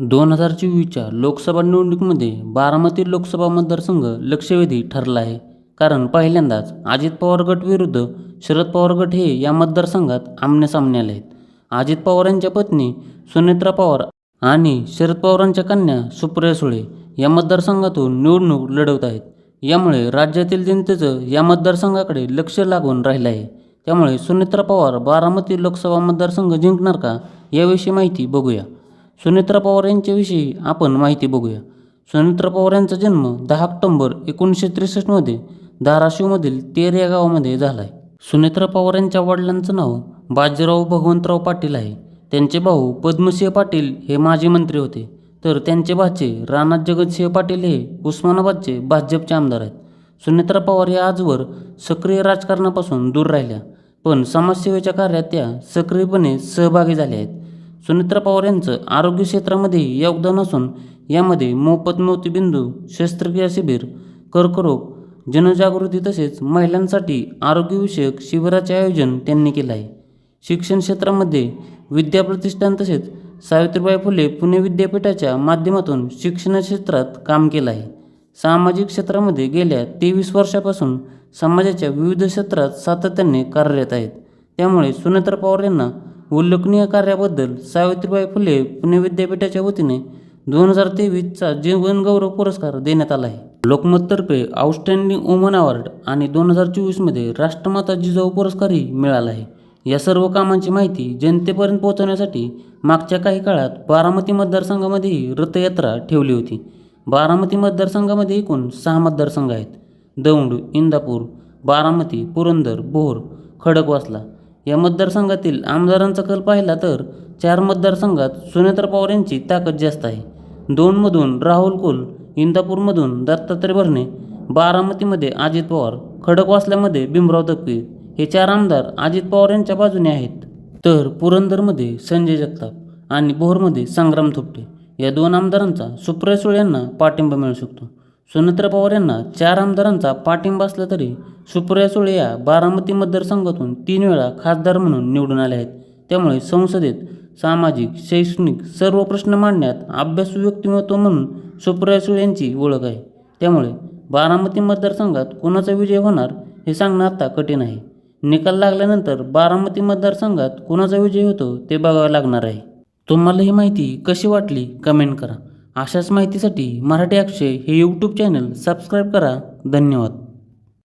दोन हजार चोवीसच्या लोकसभा निवडणुकीमध्ये बारामती लोकसभा मतदारसंघ लक्षवेधी ठरला आहे. कारण पहिल्यांदाच अजित पवार गट विरुद्ध शरद पवार गट हे या मतदारसंघात आमनेसामने आले आहेत. अजित पवार यांच्या पत्नी सुनेत्रा पवार आणि शरद पवारांच्या कन्या सुप्रिया सुळे या मतदारसंघातून निवडणूक लढवत आहेत. यामुळे राज्यातील जनतेचं या मतदारसंघाकडे लक्ष लागून राहिलं आहे. त्यामुळे सुनेत्रा पवार बारामती लोकसभा मतदारसंघ जिंकणार का याविषयी माहिती बघूया. सुनेत्रा पवार यांच्याविषयी आपण माहिती बघूया. सुनेत्रा पवार यांचा जन्म दहा ऑक्टोंबर एकोणीसशे त्रेसष्टमध्ये धाराशिवमधील तेर या गावामध्ये झाला आहे सुनेत्रा पवार यांच्या वडिलांचं नाव बाजीराव भगवंतराव पाटील आहे. त्यांचे भाऊ पद्मसिंह पाटील हे माजी मंत्री होते. तर त्यांचे भाचे राणा जगतसिंह पाटील हे उस्मानाबादचे भाजपचे आमदार आहेत. सुनेत्रा पवार या आजवर सक्रिय राजकारणापासून दूर राहिल्या. पण समाजसेवेच्या कार्यात त्या सक्रियपणे सहभागी झाल्या आहेत. सुनित्रा पवार यांचं आरोग्य क्षेत्रामध्ये योगदान असून यामध्ये मोफत मोतीबिंदू शस्त्रक्रिया शिबिर कर्करोग जनजागृती तसेच महिलांसाठी आरोग्यविषयक शिबिराचे आयोजन त्यांनी केलं आहे. शिक्षण क्षेत्रामध्ये विद्याप्रतिष्ठान तसेच सावित्रीबाई फुले पुणे विद्यापीठाच्या माध्यमातून शिक्षण क्षेत्रात काम केलं आहे. सामाजिक क्षेत्रामध्ये गेल्या तेवीस वर्षापासून समाजाच्या विविध क्षेत्रात सातत्याने कार्यरत आहेत. त्यामुळे सुनेत्र पवार यांना उल्लेखनीय कार्याबद्दल सावित्रीबाई फुले पुणे विद्यापीठाच्या वतीने दोन हजार तेवीसचा जीवनगौरव पुरस्कार देण्यात आला आहे. लोकमततर्फे आउटस्टँडिंग वुमन अवॉर्ड आणि दोन हजार चोवीसमध्ये राष्ट्रमाता जिजाऊ पुरस्कारही मिळाला आहे. या सर्व कामांची माहिती जनतेपर्यंत पोहोचवण्यासाठी मागच्या काही काळात बारामती मतदारसंघामध्येही रथयात्रा ठेवली होती. बारामती मतदारसंघामध्ये एकूण सहा मतदारसंघ आहेत. दौंड इंदापूर बारामती पुरंदर भोर खडकवासला या मतदारसंघातील आमदारांचा कल पाहिला तर चार मतदारसंघात सुनेत्र पवार यांची ताकद जास्त आहे. दोनमधून राहुल कुल इंदापूरमधून दत्तात्रय भरणे बारामतीमध्ये अजित पवार खडकवासल्यामध्ये भीमराव तपके हे चार आमदार अजित पवार यांच्या बाजूने आहेत. तर पुरंदरमध्ये संजय जगताप आणि भोरमध्ये संग्राम थोपटे या दोन आमदारांचा सुप्रिया सुळे यांना पाठिंबा मिळू शकतो. सुनेत्र पवार यांना चार आमदारांचा पाठिंबा असला तरी सुप्रिया सुळे या बारामती मतदारसंघातून तीन वेळा खासदार म्हणून निवडून आल्या आहेत. त्यामुळे संसदेत सामाजिक शैक्षणिक सर्व प्रश्न मांडण्यात अभ्यासू व्यक्तिमत्व म्हणून सुप्रिया सुळे यांची ओळख आहे. त्यामुळे बारामती मतदारसंघात कोणाचा विजय होणार हे सांगणं आता कठीण आहे. निकाल लागल्यानंतर बारामती मतदारसंघात कोणाचा विजय होतो ते बघावं लागणार आहे. तुम्हाला ही माहिती कशी वाटली कमेंट करा. अशाच माहितीसाठी मराठी अक्षय हे यूट्यूब चॅनल सबस्क्राईब करा. धन्यवाद.